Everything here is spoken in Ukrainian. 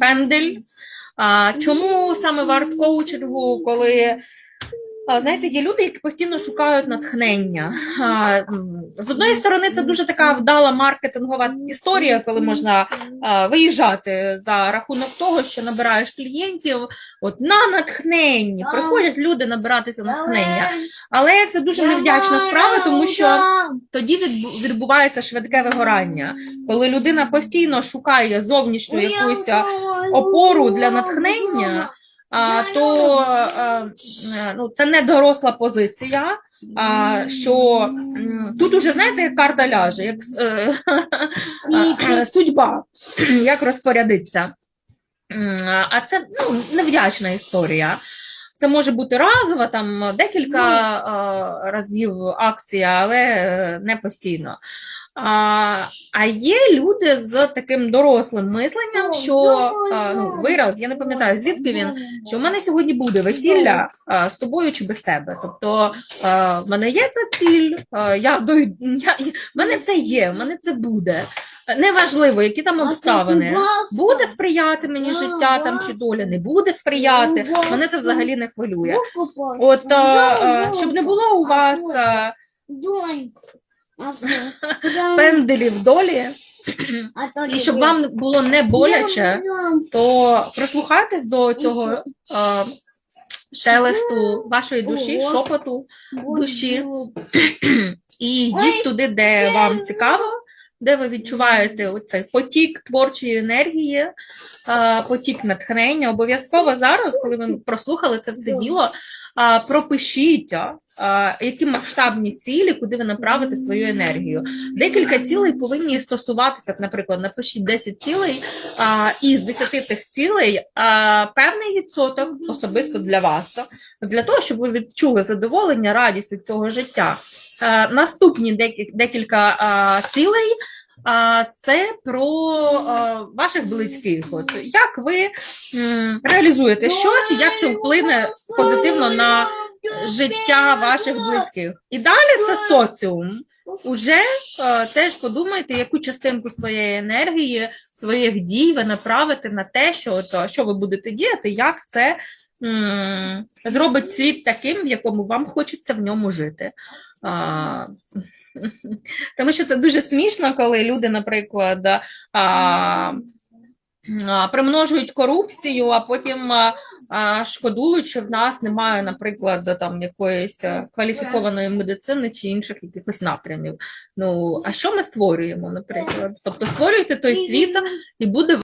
пендель. А, чому саме в арт-коучингу, коли знаєте, є люди, які постійно шукають натхнення. З одної сторони, це дуже така вдала маркетингова історія, коли можна виїжджати за рахунок того, що набираєш клієнтів от на натхнення. Приходять люди набиратися натхнення. Але це дуже невдячна справа, тому що тоді відбу- відбувається швидке вигорання, коли людина постійно шукає зовнішню якусь опору для натхнення, то е, ну, це не доросла позиція. А, що тут уже знаєте, як карта ляже, як е, е, судьба, як розпорядиться. А це ну, невдячна історія. Це може бути разова, там декілька е, разів акція, але е, не постійно. А, а є люди з таким дорослим мисленням, що ну, вираз, я не пам'ятаю, звідки він, що в мене сьогодні буде весілля е, з тобою чи без тебе. Тобто е, в мене є ця ціль, я, дой- я, в мене це є, в мене це буде. Неважливо, які там обставини. Буде сприяти мені життя там чи доля, не буде сприяти. Мене це взагалі не хвилює. От щоб не було у вас е, пенделів долі, і щоб вам було не боляче, то прислухайтесь до цього е, шелесту вашої душі, шепоту душі. і йдіть туди, де вам цікаво, де ви відчуваєте оцей потік творчої енергії, е, потік натхнення. Обов'язково зараз, коли ви прослухали це все діло, а, пропишіть, які масштабні цілі, куди ви направите свою енергію. Декілька цілей повинні стосуватися, наприклад, напишіть 10 цілей, і з 10 цих цілей певний відсоток особисто для вас, для того, щоб ви відчули задоволення, радість від цього життя. Наступні декі- декілька цілей. А, Це про а, ваших близьких. От як ви реалізуєте щось, як це вплине позитивно на життя ваших близьких. І далі це соціум. Уже е, теж подумайте, яку частинку своєї енергії, своїх дій ви направите на те, що, от, що ви будете діяти, як це зробить світ таким, в якому вам хочеться в ньому жити. А, тому що це дуже смішно, коли люди, наприклад, а, примножують корупцію, а потім а, шкодують, що в нас немає, наприклад, там якоїсь е, кваліфікованої медицини чи інших якихось напрямів. Ну а що ми створюємо, наприклад? Тобто створюйте той світ, і буде